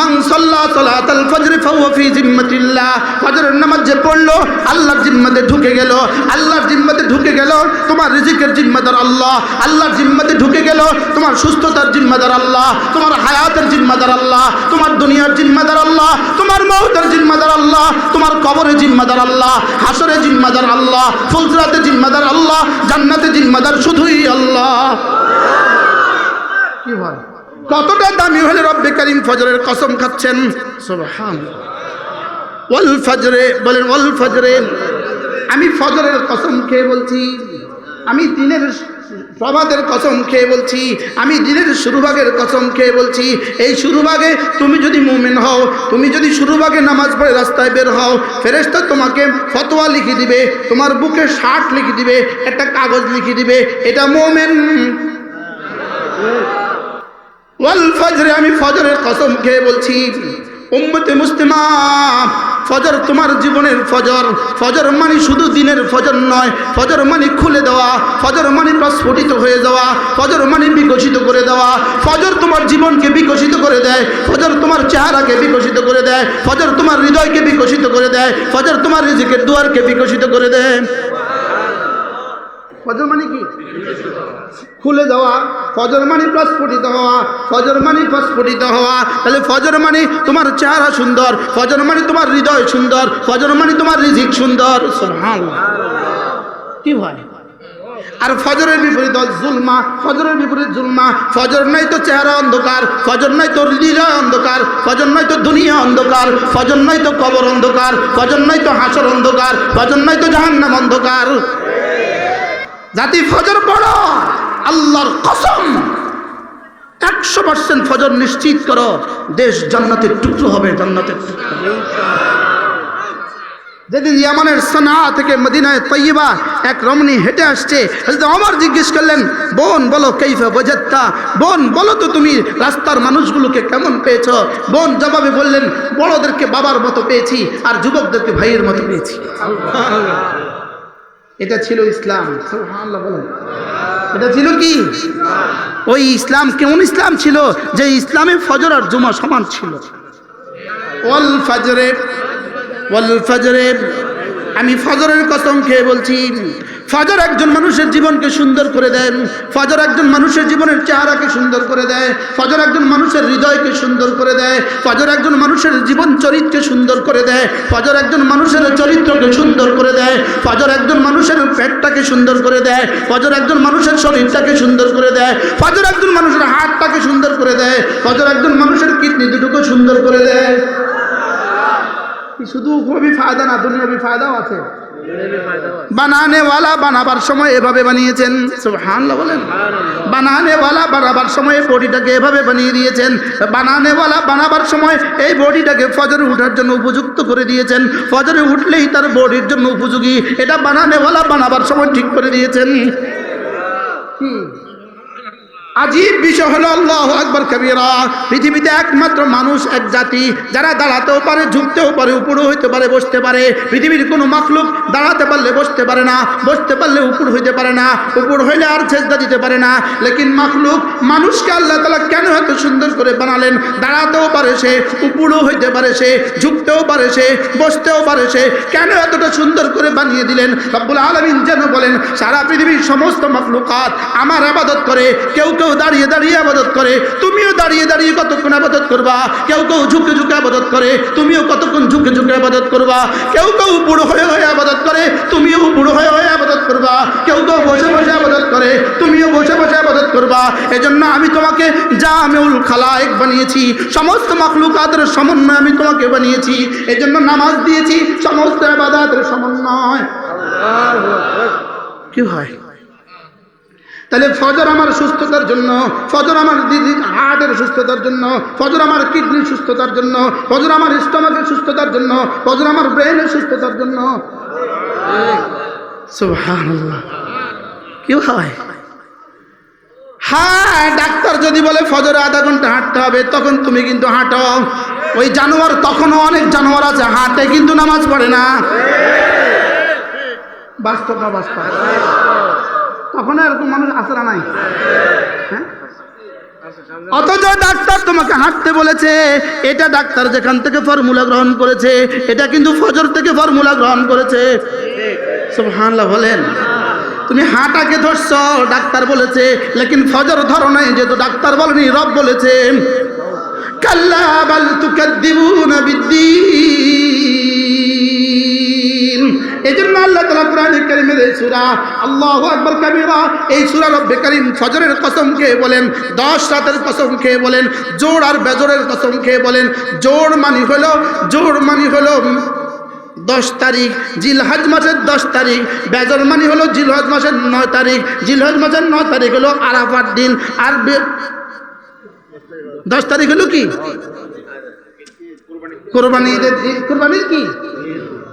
মান সাল্লা সালাতাল ফজর ফাহুয়া ফি জিম্মাতিল্লাহ। ফজরের নামাজ যে পড়ল, আল্লাহর জিম্মাতে ঢুকে গেল। আল্লাহর জিম্মাতে ঢুকে গেল, তোমার রিজিকের জিম্মাদার আল্লাহ। আল্লাহর জিম্মাতে ঢুকে গেল, তোমার সুস্থতার জিম্মাদার আল্লাহ। তোমার হায়াতের জিম্মাদার আল্লাহ। তোমার দুনিয়ার জিম্মাদার আল্লাহ। তোমার মৌতের জিম্মাদার আল্লাহ। তোমার কবরে জিম্মাদার আল্লাহ। হাসরে জিম্মাদার আল্লাহ। ফুলসরাতে জিম্মাদার আল্লাহ। জান্নাতে জিম্মাদার শুধুই আল্লাহ। কি হয়? কতটা দামি হলে রব্বে করিম ফজরের কসম খাচ্ছেন? ওয়াল ফজরে বলেন ওয়াল ফজরে। আমি ফজরের কসম খেয়ে বলছি আমি দিনের প্রভাতের কসম খেয়ে বলছি আমি দিনের শুরুভাগের কসম খেয়ে বলছি। এই শুরুভাগে তুমি যদি মুমিন হও তুমি যদি শুরুভাগে নামাজ পড়ে রাস্তায় বের হও ফেরেস্তা তোমাকে ফতোয়া লিখে দিবে তোমার বুকে শার্ট লিখে দিবে একটা কাগজ লিখে দিবে এটা মোমেন। ওয়াল ফজরে আমি ফজরের কসম খেয়ে বলছি, উম্মতে মুসলিমা, ফজর তোমার জীবনের ফজর। ফজর মানে শুধু দিনের ফজর নয়, ফজর মানে খুলে দেওয়া, ফজর মানে প্রস্ফুটিত হয়ে যাওয়া, ফজর মানে বিকশিত করে দেওয়া। ফজর তোমার জীবনকে বিকশিত করে দেয়, ফজর তোমার চেহারাকে বিকশিত করে দেয়, ফজর তোমার হৃদয়কে বিকশিত করে দেয়, ফজর তোমার রিজিকের দুয়ারকে বিকশিত করে দেয়। ফজর মানে কি? খুলে দেওয়া। ফজর মানে প্রস্ফুটিত হওয়া। ফজর মানে প্রস্ফুটিত হওয়া। তাহলে ফজর মানে তোমার চেহারা সুন্দর। ফজর মানে তোমার হৃদয় সুন্দর। ফজর মানে তোমার রিজিক সুন্দর। কি ভাই? আর ফজরের বিপরীত জুলমা। ফজরের বিপরীত জুলমা। ফজর নাই তো চেহারা অন্ধকার। ফজর নাই তো হৃদয় অন্ধকার। ফজর নাই তো দুনিয়া অন্ধকার। ফজর নাই তো কবর অন্ধকার। ফজর নাই তো হাসর অন্ধকার। ফজর নাই তো জাহান্নাম অন্ধকার। জাতি ফজর পড়ো, আল্লাহর কসম। একশো পার্সেন্ট ফজর নিশ্চিত করো, দেশ জান্নাতের টুকরো হবে, জান্নাতের যেদিন ইয়ামানের সোনা থেকে মদিনায় তৈবা এক রমণী হেঁটে আসছে আমার জিজ্ঞেস করলেন, বোন, বলো কেইফে বোঝাত্তা বোন, বলো তো তুমি রাস্তার মানুষগুলোকে কেমন পেয়েছ? বোন জবাবে বললেন, বড়দেরকে বাবার মতো পেয়েছি, আর যুবকদেরকে ভাইয়ের মতো পেয়েছি। এটা ছিল ইসলাম। এটা ছিল কি? ওই ইসলাম কেমন ইসলাম ছিল? যে ইসলামে ফজর আর জুমা সমান ছিল। ওয়াল ফজরে ওয়াল ফজরে, আমি ফজরের কসম খেয়ে বলছি ফজর একজন মানুষের জীবনকে সুন্দর করে দেন, ফজর একজন মানুষের জীবনের চেহারাকে সুন্দর করে দেয়, ফজর একজন মানুষের হৃদয়কে সুন্দর করে দেয়, ফজর একজন মানুষের জীবন চরিত্রকে সুন্দর করে দেয়, ফজর একজন মানুষের চরিত্রকে সুন্দর করে দেয়, ফজর একজন মানুষের পেটটাকে সুন্দর করে দেয়, ফজর একজন মানুষের শরীরটাকে সুন্দর করে দেয়, ফজর একজন মানুষের হাতটাকে সুন্দর করে দেয়, ফজর একজন মানুষের কিডনি দুটোকে সুন্দর করে দেয়। শুধু খুবই ফায়দা না, দুনিয়াবি ফায়দাও আছে। বানানেওয়ালা বানাবার সময় এভাবে বানিয়েছেন। সুবহানাল্লাহ বলেন। বানানেওয়ালা বানাবার সময় বডিটাকে এভাবে বানিয়ে দিয়েছেন। বানানেওয়ালা বানাবার সময় এই বডিটাকে ফজরে উঠার জন্য উপযুক্ত করে দিয়েছেন। ফজরে উঠলেই তার বডির জন্য উপযোগী। এটা বানানেওয়ালা বানাবার সময় ঠিক করে দিয়েছেন। কি আজীব বিষয় হলো আল্লাহ আকবর কবিরা। পৃথিবীতে একমাত্র মানুষ, এক জাতি, যারা দাঁড়াতেও পারে, ঝুঁকতেও পারে উপরও হইতে পারে, বসতে পারে। পৃথিবীর কোনো মাখলুক দাঁড়াতে পারলে বসতে পারে না, বসতে পারলে উপর হইতে পারে না, উপর হইলে আর ছেজদা দিতে পারে না। লেকিন মাখলুক মানুষকে আল্লাহ তালা কেন এত সুন্দর করে বানালেন? দাঁড়াতেও পারে সে, উপরও হইতে পারে সে, ঝুঁকতেও পারে সে, বসতেও পারে সে। কেন এতটা সুন্দর করে বানিয়ে দিলেন? রব্বুল আলমিন যেন বলেন, সারা পৃথিবীর সমস্ত মাখলুকাত আমার আবাদত করে, কেউ কেউ দাঁড়িয়ে দাঁড়িয়ে আবাদত করে তুমিও দাঁড়িয়ে দাঁড়িয়ে কতক্ষণ আবাদত করবা? কেউ কেউ ঝুঁকে ঝুঁকে আবাদত করে তুমিও কতক্ষণ ঝুঁকে ঝুঁকে আবাদত করবা? কেউ কেউ বুড়ো হয়ে হয়ে আবাদত করে তুমিও বুড়ো হয়ে হয়ে আবাদত করবা। কেউ কেউ বসে বসে আবাদত করে তুমিও বসে বসে আবাদত করবা। এজন্য আমি তোমাকে যা জামেউল খালায়েক বানিয়েছি সমস্ত মাখলুকাতের সমন্বয় আমি তোমাকে বানিয়েছি। এজন্য নামাজ দিয়েছি সমস্ত আবাদাতের সমন্বয়। কি হয়? তাহলে ফজর আমার সুস্থতার জন্য, ফজর আমার হার্টের সুস্থতার জন্য, ফজর আমার কিডনির সুস্থতার জন্য, ফজর আমার স্টমাকের সুস্থতার জন্য, ফজর আমার ব্রেনের সুস্থতার জন্য। কি হয়? হ্যাঁ ডাক্তার যদি বলে ফজরে আধা ঘণ্টা হাঁটতে হবে, তখন তুমি কিন্তু হাঁটো। ওই জানোয়ার তখনও অনেক জানোয়ার আছে, হাঁটে কিন্তু নামাজ পড়ে না। বাস্তব না বাস্তব। তখন এরকম মানুষ আসে না নাই? হ্যাঁ? অথচ ডাক্তার তোমাকে হাঁটতে বলেছে, এটা ডাক্তার যেখান থেকে ফর্মুলা গ্রহণ করেছে, এটা কিন্তু ফজর থেকে ফর্মুলা গ্রহণ করেছে। সব সুবহানাল্লাহ, বলেন। তুমি হাঁটাকে ধরছ, ডাক্তার বলেছে, লেকিন ফজর ধরো নাই, যেহেতু ডাক্তার বলেনি, রব বলেছে। কাল্লা বাল তুকাদ্দিবুনা বিদ্দিন। এই জন্য আল্লাহ তালা কোরআন কারিমের এই সুরা আল্লাহ আকবর কাবিরা এই সুরা রব্বে কারিম ফজরের কসম খেয়ে বলেন দশ রাতের কসম খেয়ে বলেন জোর আর বেজরের কসম খেয়ে বলেন জোর মানি হলো জোর মানি হলো দশ তারিখ জিলহজ মাসের দশ তারিখ বেজর মানি হলো জিলহজ মাসের নয় তারিখ জিলহজ মাসের নয় তারিখ হলো আরাফার দিন আর দশ তারিখ হলো কি? কোরবানি কোরবানির কি?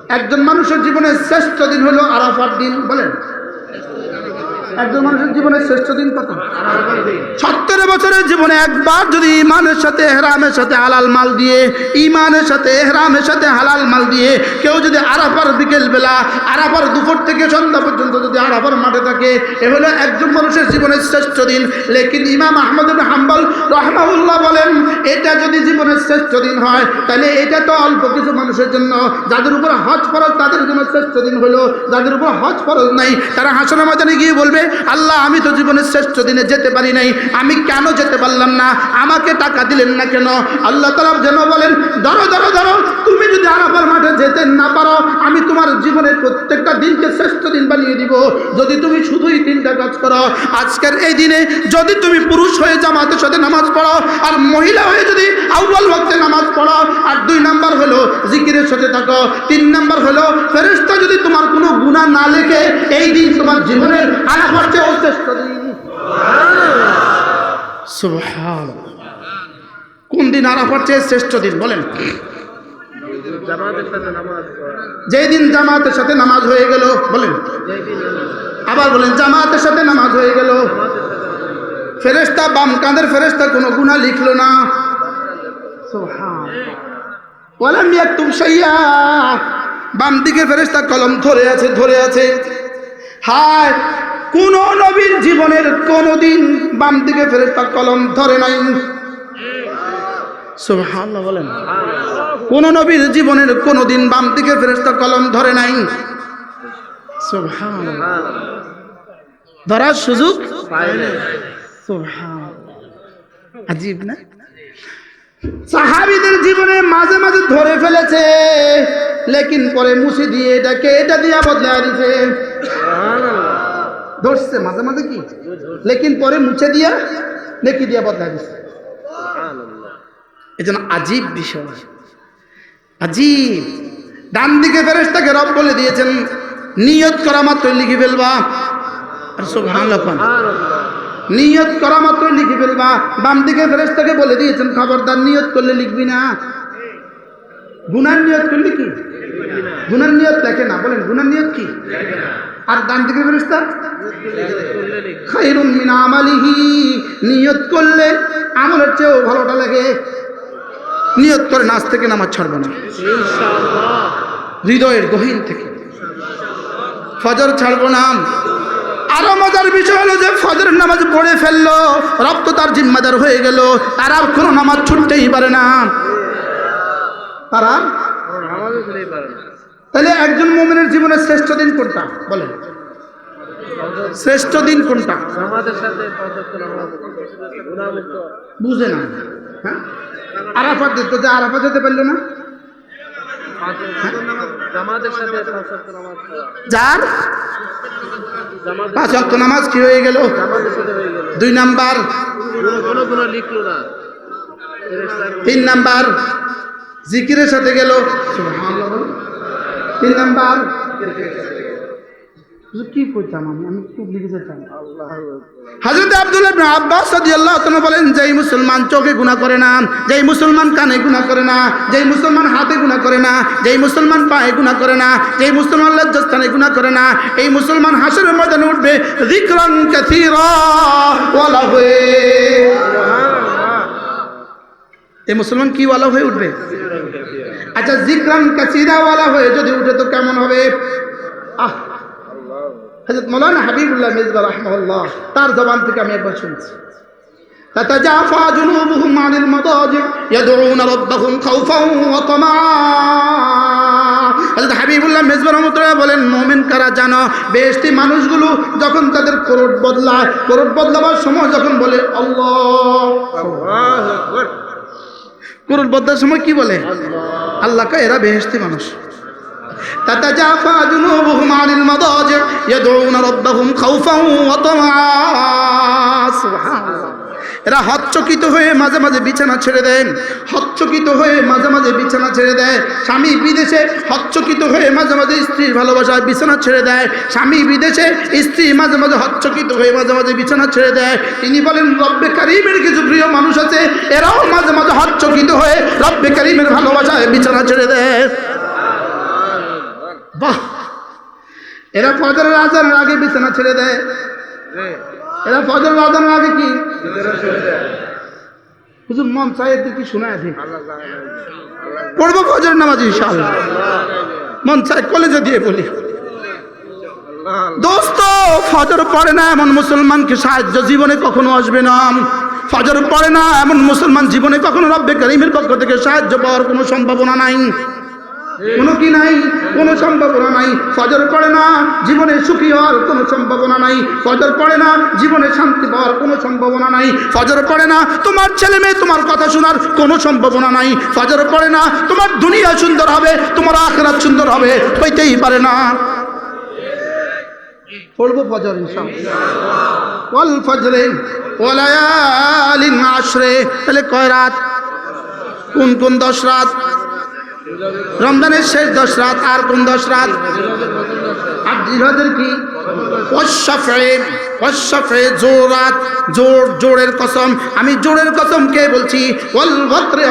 একজন মানুষের জীবনের শ্রেষ্ঠ দিন হলো আরাফার দিন বলেন। একজন মানুষের জীবনের শ্রেষ্ঠ দিন কত? সত্তর বছরের জীবনে একবার যদি ইমানের সাথে হেরামের সাথে হালাল মাল দিয়ে, ইমানের সাথে হেরামের সাথে হালাল মাল দিয়ে কেউ যদি আরাফার বিকেল বেলা আরাফার দুপুর থেকে সন্ধ্যা পর্যন্ত যদি আরাফার মাঠে থাকে, এ হলো একজন মানুষের জীবনের শ্রেষ্ঠ দিন। লেকিন ইমাম আহমদ হাম্বল রহমাউল্লাহ বলেন, এটা যদি জীবনের শ্রেষ্ঠ দিন হয়, তাহলে এটা তো অল্প কিছু মানুষের জন্য। যাদের উপর হজ ফরজ, তাদের জন্য শ্রেষ্ঠ দিন হলো। যাদের উপর হজ ফরজ নাই, তারা হাসনা ময়দানে গিয়ে বলবে আল্লাহ, আমি তো জীবনের শ্রেষ্ঠ দিনে যেতে পারি নাই। আমি কেন যেতে পারলাম না? আমাকে টাকা দিলেন না কেন? আল্লাহ তালা যেন বলেন, ধরো ধরো ধরো, তুমি যদি আরাফার মাঠে যেতে না পারো, আমি জীবনের প্রত্যেকটা দিনকে শ্রেষ্ঠ দিন বানিয়ে দিব। যদি তুমি শুধুই তিনটা কাজ করো, আজকের এই দিনে যদি তুমি পুরুষ হয়ে জামাতের সাথে নামাজ পড়ো, আর মহিলা হয়ে যদি আউ্বাল ভক্তে নামাজ পড়ো, আর দুই নাম্বার হলো জিকিরের সাথে থাকো, তিন নাম্বার হলো ফেরেস্তা যদি তোমার কোনো গুণা না লেখে, এই দিন তোমার জীবনের আরাফার চেয়েও শ্রেষ্ঠ দিন। কোন দিন আরাফার চেয়ে শ্রেষ্ঠ দিন বলেন জামাতের সাথে নামাজ পড়া যেই দিন জামাতের সাথে নামাজ হয়ে গেল, বলেন। আবার বলেন, জামাতের সাথে নামাজ হয়ে গেল। ফেরেস্তা বাম কাঁধের ফেরেস্তা কোনো গুণা লিখলো না। ওয়ালাম ইয়াকতুব শাইয়া। বাম দিকে ফেরেস্তা কলম ধরে আছে ধরে আছে। হায়, কোন নবীর জীবনের কোনদিন বাম দিকে ফেরেস্তা কলম ধরে নাই। সুবহানাল্লাহ বলেন। কোন নবীর জীবনের কোনদিন বাম দিকে ফেরেস্তা কলম ধরে নাই। সুবহানাল্লাহ। ধরার সুযোগ আজীব না? সাহাবিদের জীবনে মাঝে মাঝে ধরে ফেলেছে লেকিন পরে মুছে দিয়ে এটাকে এটা দিয়া বদলায় দিছে। ধরছে মাঝে মাঝে কি? লেকিন পরে মুছে দিয়া নেকি দিয়া বদলায় দিছে। এই জন্য আজীব বিষয়। আজীব। ডান দিকে ফেরেশতাকে রব বলে দিয়েছেন, নিয়ত করা মাত্রই লিখে ফেলবা। আর কোন। নিয়ত করা মাত্র লিখে ফেলবা। বাম দিকে ফেরেস্তাকে বলে দিয়েছেন, খবরদার নিয়ত করলে লিখবি না। গুনার নিয়ত করলি কি? গুনার নিয়ত লেখে না, বলেন গুনার নিয়ত কি? আর ডান দিকে ফেরেস্তা খাইরুম মিন আমালিহি। নিয়ত করলে আমলের চেয়েও ভালোটা লাগে। নিয়ত করে নাচ থেকে নামাজ ছাড়বে না। হৃদয়ের গহীন থেকে। ফজর ছাড়বো না। আরও মজার বিষয় হলো যে ফজরের নামাজ পড়ে ফেলল রক্ত তার জিম্মাদার হয়ে গেল তার আর কোনো নামাজ ছুটতেই পারে না। তারা তাহলে একজন মোমেনের জীবনের শ্রেষ্ঠ দিন কোনটা? বলেন। শ্রেষ্ঠ দিন কোনটা? বুঝে না। হ্যাঁ? আরাফাত দিত যে আরাফাত যেতে পারল না? যার? পাঁচ অক্ট নামাজ কি হয়ে গেল? দুই নাম্বার। তিন নাম্বার। জিকিরের সাথে গেল। তিন নাম্বার। কি করতাম আমি? আমি আব্বাস রাদিয়াল্লাহু তাআলা বলেন, যেই মুসলমান চোখে গুনাহ করে না, যেই মুসলমান কানে গুনাহ করে না, যেই মুসলমান হাতে গুনাহ করে না, যেই মুসলমান পায়ে গুনাহ করে না, যেই মুসলমান লজ্জাস্থানে গুনাহ করে না, এই মুসলমান হাসরের ময়দানে উঠবে, যিকরান কাসীরা ওয়ালা হয়ে এই মুসলমান কি হয়ে উঠবে? আচ্ছা জিকরান কাসীরা ওয়ালা হয়ে যদি উঠে তো কেমন হবে? আহ হজরত মৌলানা হাবিবুল্লাহ মিজবা রহমাল্লাহ তার জবান থেকে আমি একবার শুনছি تتجافى جنوبهم عن المضاجع يدعون ربهم خوفا وطمعا হযরত হাবিবুল্লাহ মেজবা রহমতুল্লাহ বলেন মোমেন কারা জানো বেহেশতি মানুষগুলো যখন তাদের করোট বদলায় করোট বদলাবার সময় যখন বলে আল্লাহ করোট বদলার সময় কি বলে আল্লাহ কা এরা বেহেশতি মানুষ تتجافى جنوبهم عن المضاجع يدعون ربهم خوفا وطمعا سبحان الله এরা হচ্চকিত হয়ে মাঝে মাঝে বিছানা ছেড়ে দেন হচ্চকিত হয়ে মাঝে মাঝে বিছানা ছেড়ে দেয় স্বামী বিদেশে হচ্চকিত হয়ে মাঝে মাঝে স্ত্রীর ভালোবাসায় বিছানা ছেড়ে দেয় স্বামী বিদেশে স্ত্রী মাঝে মাঝে হচ্চকিত হয়ে মাঝে মাঝে বিছানা ছেড়ে দেয় তিনি বলেন রব্বে কারিমের কিছু প্রিয় মানুষ আছে এরাও মাঝে মাঝে হচ্চকিত হয়ে রব্বে কারিমের ভালোবাসায় বিছানা ছেড়ে দেয় বাহ। এরা ফজরের আজানের আগে বিছানা ছেড়ে দেয়। এরা ফজরের আজানের আগে কি? হুজুর, মন চাই একটু কি শোনা আছে পড়ব ফজর নামাজ ইনশাআল্লাহ। মন চাই কলেজে দিয়ে বলি। দোস্ত, ফজর পড়ে না এমন মুসলমানকে সাহায্য জীবনে কখনো আসবে না। ফজর পড়ে না এমন মুসলমান জীবনে কখনো রব্বে করিমের পক্ষ থেকে সাহায্য পাওয়ার কোনো সম্ভাবনা নাই। কোনো কি নাই? কোনো সম্ভাবনা নাই। ফজর পড়ে না, জীবনে সুখী হওয়ার কোনো সম্ভাবনা নাই। ফজর পড়ে না, জীবনে শান্তি পাওয়ার কোনো সম্ভাবনা নাই। ফজর পড়ে না, তোমার ছেলে মেয়ে তোমার কথা শোনার কোনো সম্ভাবনা নাই। ফজর পড়ে না, তোমার দুনিয়া সুন্দর হবে, তোমার আখরাত সুন্দর হবে, হইতেই পারে না। পড়ব ফজর ওয়াল ফজরে ওয়ালায়ালিন আশরে তাহলে কয় রাত? কোন কোন দশ রাত? রমজানের শেষ দশ রাত আর কোন দশ রাত আর জিহাদের কি আমি জোরের কসম কে বলছি?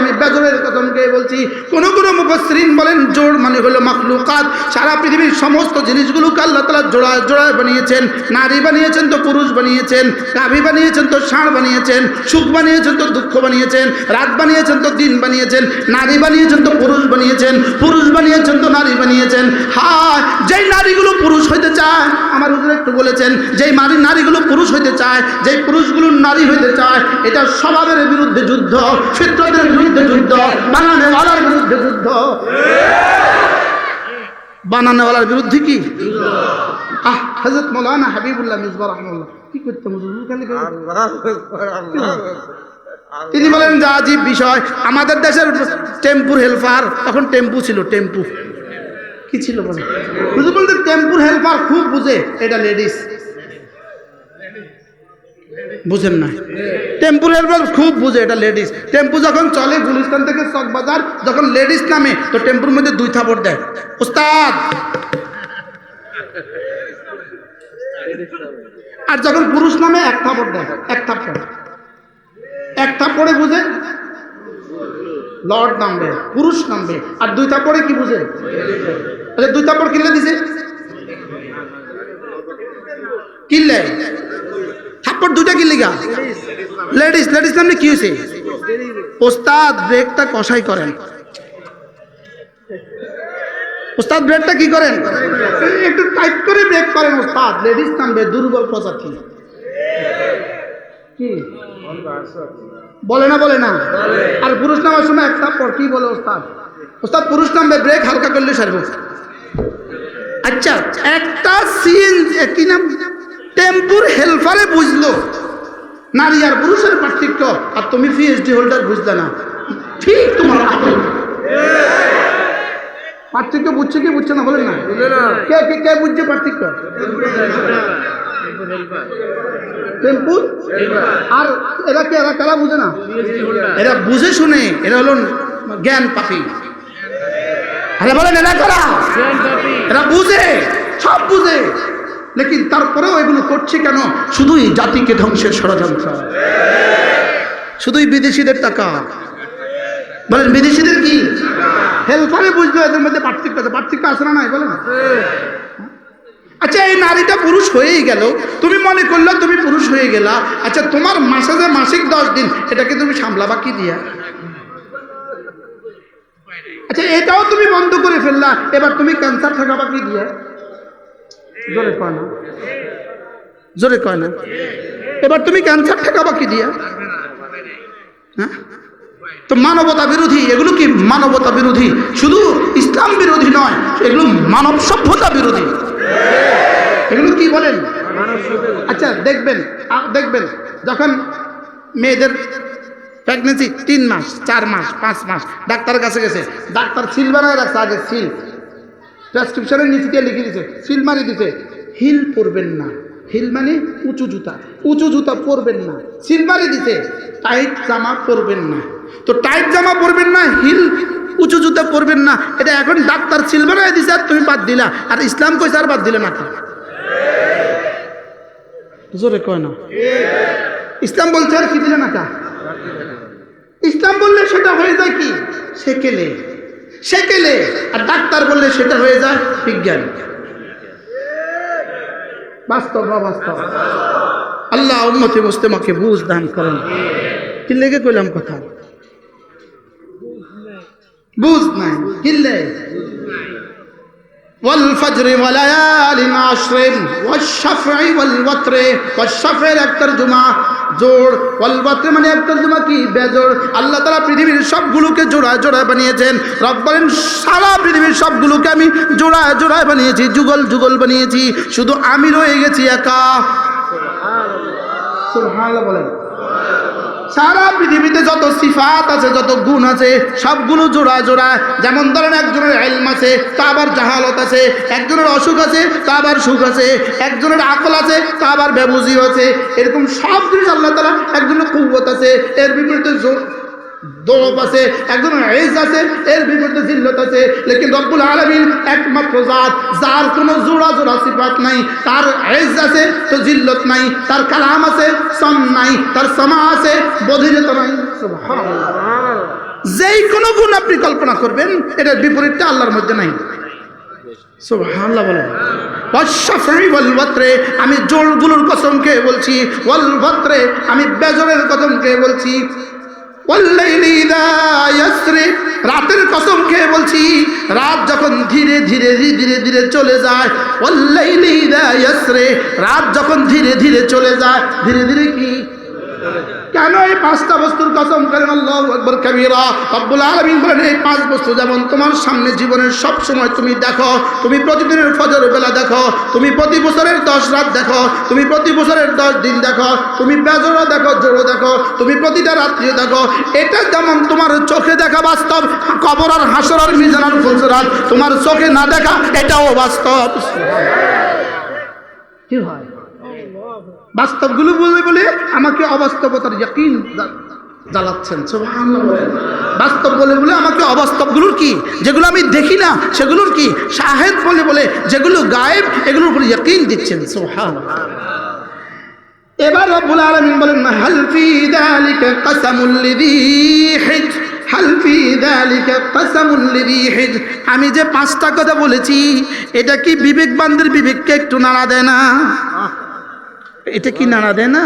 আমি বেজোরের কসম কে বলছি? কোন কোন মুফাসসিরিন বলেন, জোর মানে হলো মাখলুকাত। সারা পৃথিবীর সমস্ত জিনিসগুলোকে আল্লাহ তাআলা জোড়ায় জোড়ায় বানিয়েছেন। নারী বানিয়েছেন তো পুরুষ বানিয়েছেন, গাভী বানিয়েছেন তো ষাঁড় বানিয়েছেন, সুখ বানিয়েছেন তো দুঃখ বানিয়েছেন, রাত বানিয়েছেন তো দিন বানিয়েছেন, নারী বানিয়েছেন তো পুরুষ বানিয়েছেন পুরুষ বানিয়েছেন তো নারী বানিয়েছেন। হ্যাঁ যেই নারীগুলো পুরুষ হইতে চায়, আমার হুজুর একটু বলেছেন, যেই নারী নারীগুলো পুরুষ হইতে চায়, যেই পুরুষগুলো নারী হইতে চায়, এটা স্বভাবের বিরুদ্ধে যুদ্ধ ফিতরতের বিরুদ্ধে যুদ্ধ, বানানেওয়ালার বিরুদ্ধে যুদ্ধ। বানানেওয়ালার বিরুদ্ধে কি? আহ হজরত মৌলানা হাবিবুল্লাহ মিসবা রহমুল্লাহ কি করতে তিনি বলেন, যা আজীব বিষয়, আমাদের দেশের টেম্পুর হেল্পার তখন টেম্পু ছিল টেম্পু কি ছিল বলে? বুঝতে বলতে টেম্পুর হেল্পার খুব বুঝে, এটা লেডিস। বুঝেন না? টেম্পুর হেল্পার খুব বুঝে, এটা লেডিস। টেম্পু যখন চলে গুলিস্তান থেকে চক বাজার, যখন লেডিস নামে, তো টেম্পুর মধ্যে দুই থাপড় দেয়। উস্তাদ! আর যখন পুরুষ নামে, এক থাপড় দেয়, এক থাপড় এক থাপড়ে বুঝে, লর্ড নামবে, পুরুষ নামবে। আর দুই থাপড়ে কি বুঝে? আচ্ছা দুই থাপড় কিনলে দিছে? কিনলে? থাপ্পড় দুইটা কিনলে গা? লেডিস লেডিস নামলে কি হয়েছে ওস্তাদ, ব্রেকটা কষাই করেন। ওস্তাদ, ব্রেকটা কি করেন? একটু টাইট করে ব্রেক করেন, ওস্তাদ। লেডিস নামবে দুর্বল প্রজাতি। কি? বলে না বলে না? আর পুরুষ নামার সময় একটা পর কি বলে ওস্তাদ? ওস্তাদ, পুরুষ নামবে ব্রেক, হালকা করলে সারব। আচ্ছা একটা সিন কি নাম? টেম্পুর হেল্পারে বুঝলো। নারী আর পুরুষের পার্থক্য আর তুমি পিএইচডি হোল্ডার বুঝলে না। ঠিক তোমার পার্থক্য বুঝছে কি বুঝছে না বলেন না? কে কে কে বুঝছে পার্থক্য? টেম্পুর আর এরা কে এরা কারা বুঝে না? এরা বুঝে শুনে এরা হলো জ্ঞান পাপি আরে বলেন এরা কারা। এরা বুঝে সব বুঝে। লেকিন তারপরেও এগুলো করছে কেন? শুধুই জাতিকে ধ্বংসের ষড়যন্ত্র। শুধুই বিদেশিদের টাকা। বলেন বিদেশিদের কি? হেল্পারে বুঝলো এদের মধ্যে পার্থক্য আছে। পার্থক্য আছে না নাই বলেন। আচ্ছা এই নারীটা পুরুষ হয়েই গেল। তুমি মনে করলে তুমি পুরুষ হয়ে গেলা। আচ্ছা তোমার মাসে যে মাসিক দশ দিন এটাকে তুমি সামলাবা কি দিয়া? আচ্ছা এটাও তুমি বন্ধ করে ফেললা। এবার তুমি ক্যান্সার ঠেকাবা কি দিয়া? জোরে কয় না। জোরে কয় না। এবার তুমি ক্যান্সার ঠেকাবা কি দিয়া? হ্যাঁ? তো মানবতা বিরোধী এগুলো কি মানবতা বিরোধী? শুধু ইসলাম বিরোধী নয় এগুলো মানব সভ্যতা বিরোধী। এগুলো কি বলেন? আচ্ছা দেখবেন দেখবেন যখন মেয়েদের প্রেগনেন্সি তিন মাস, চার মাস, পাঁচ মাস। ডাক্তারের কাছে গেছে। ডাক্তার সিল বানায় রাখছে আগে সিল। প্রেসক্রিপশনের নিচে দিয়ে লিখে দিছে সিল মারি দিছে হিল পরবেন না। হিল মানে উঁচু জুতা। উঁচু জুতা পরবেন না। সিল মারি দিছে টাইট জামা পরবেন না। তো টাইট জামা পরবেন না, হিল উঁচু জুতা পরবেন না। এটা এখন ডাক্তার সিল বানায় দিছে আর তুমি বাদ দিলা। আর ইসলাম কইছে আর বাদ দিলে না জোরে কয় না। ইসলাম বলছে আর কি দিলে না ইসলাম বললে সেটা হয়ে যায় কি? সেকেলে। সেকেলে। আর ডাক্তার বললে সেটা হয়ে যায় বিজ্ঞান। বাস্তব বাস্তব? আল্লাহ উন্নতি মাকে বুঝ দান করেন। কি লেগে কইলাম কথা? বুঝ নাই। কিল্লে والفجر وليال عشر والشفع والوتر والشفع এক তরজমা জোড় ওয়ালবত্র মানে এক তরজমা কি বেজোড় আল্লাহ তাআলা পৃথিবীর সবগুলোকে জোড়ায় জোড়ায় বানিয়েছেন রব বলেন সারা পৃথিবীর সবগুলোকে আমি জোড়ায় জোড়ায় বানিয়েছি যুগল যুগল বানিয়েছি শুধু আমি রয়ে গেছি একা সুবহানাল্লাহ বলেন সারা পৃথিবীতে যত সিফাত আছে, যত গুণ আছে, সবগুলো জোড়া জোড়া যেমন ধরেন একজনের এলম আছে, তা আবার জাহালত আছে, একজনের অসুখ আছে, তা আবার সুখ আছে, একজনের আকল আছে, তা আবার ব্যবজিও আছে, এরকম সব জিনিস আল্লাহ তালা একজনের কুবত আছে, এর বিপরীতে দৌড় আছে একজনের এজ আছে, এর বিপরীতে জিল্লত আছে। লেকিন রব্বুল আলমিন একমাত্র জাত, যার কোনো জোড়া জোড়া সিফাত নাই। তার এজ আছে, তো জিল্লত নাই। তার কালাম আছে, সম নাই। তার সমা আছে, বধিরতা নাই। যেই কোনো গুণ আপনি কল্পনা করবেন, এটার বিপরীতটা আল্লাহর মধ্যে নাই। সুবহানাল্লাহ বলেন। ওয়াশফাই ওয়াল ওয়াতরে আমি জোরগুলোর কসম খেয়ে বলছি। আমি বেজরের কসম খেয়ে বলছি। রাতের কসম খেয়ে বলছি, রাত যখন ধীরে ধীরে ধীরে ধীরে চলে যায় রাত যখন ধীরে ধীরে চলে যায়, ধীরে ধীরে কি? কেন এই পাঁচটা বস্তুর কসম করেন? আল্লাহ আকবর কবিরা। আলামিন বলেন, এই পাঁচ বস্তু যেমন তোমার সামনে জীবনের সব সময় তুমি দেখো, তুমি প্রতিদিনের ফজর বেলা দেখো, তুমি প্রতি বছরের দশ রাত দেখো, তুমি প্রতি বছরের দশ দিন দেখো, তুমি বেজরও দেখো জোরও দেখো, তুমি প্রতিটা রাত্রি দেখো। এটা যেমন তোমার চোখে দেখা বাস্তব, কবর আর হাসর আর মিজান আর ফুলসরাত, তোমার চোখে না দেখা, এটাও বাস্তব। কি হয়? বাস্তবগুলো বলে বলে আমাকে অবাস্তবতার ইয়াকিন জা- জ্বালাচ্ছেন। বাস্তব বলে বলে আমাকে অবাস্তবগুলোর কি? যেগুলো আমি দেখি না, সেগুলোর কি? শাহেদ বলে বলে যেগুলো গায়েব, এগুলোর উপর ইয়াকিন দিচ্ছেন। সুবহানাল্লাহ। এবার রব্বুল আলামিন বলেন হাল ফি যালিকা কাসামুল হিজ হাল ফি যালিকা কাসামুল হিজ আমি যে পাঁচটা কথা বলেছি, এটা কি বিবেকবানদের বিবেককে একটু নাড়া দেয় না? এটা কি নাড়া দেয় না?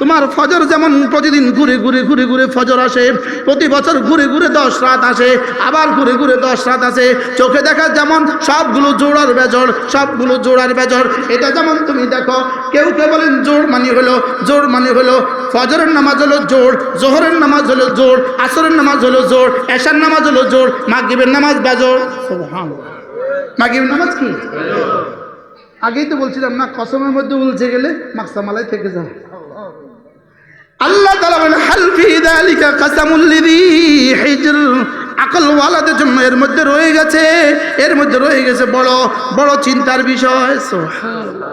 তোমার ফজর যেমন প্রতিদিন ঘুরে ঘুরে ঘুরে ঘুরে ফজর আসে, প্রতি বছর ঘুরে ঘুরে দশ রাত আসে, আবার ঘুরে ঘুরে দশ রাত আসে। চোখে দেখা যেমন সবগুলো জোড়ার বেজর, সবগুলো জোড়ার বেজর। এটা যেমন তুমি দেখো, কেউ কেউ বলেন জোর মানে হলো জোর মানে হলো ফজরের নামাজ হলো জোর জোহরের নামাজ হলো জোর আসরের নামাজ হলো জোর এশার নামাজ হলো জোর মাগরিবের নামাজ বেজর। মাগরিবের নামাজ কি? আগেই তো বলছিলাম, না, কসমের মধ্যে উলঝে গেলে মাকসামালাই থেকে যায়। আল্লাহ তালা বলেন হালফি দালিকা কাসামুল্লিদি হিজর আকলওয়ালাদের জন্য এর মধ্যে রয়ে গেছে, এর মধ্যে রয়ে গেছে বড় বড় চিন্তার বিষয়। সুবহানাল্লাহ।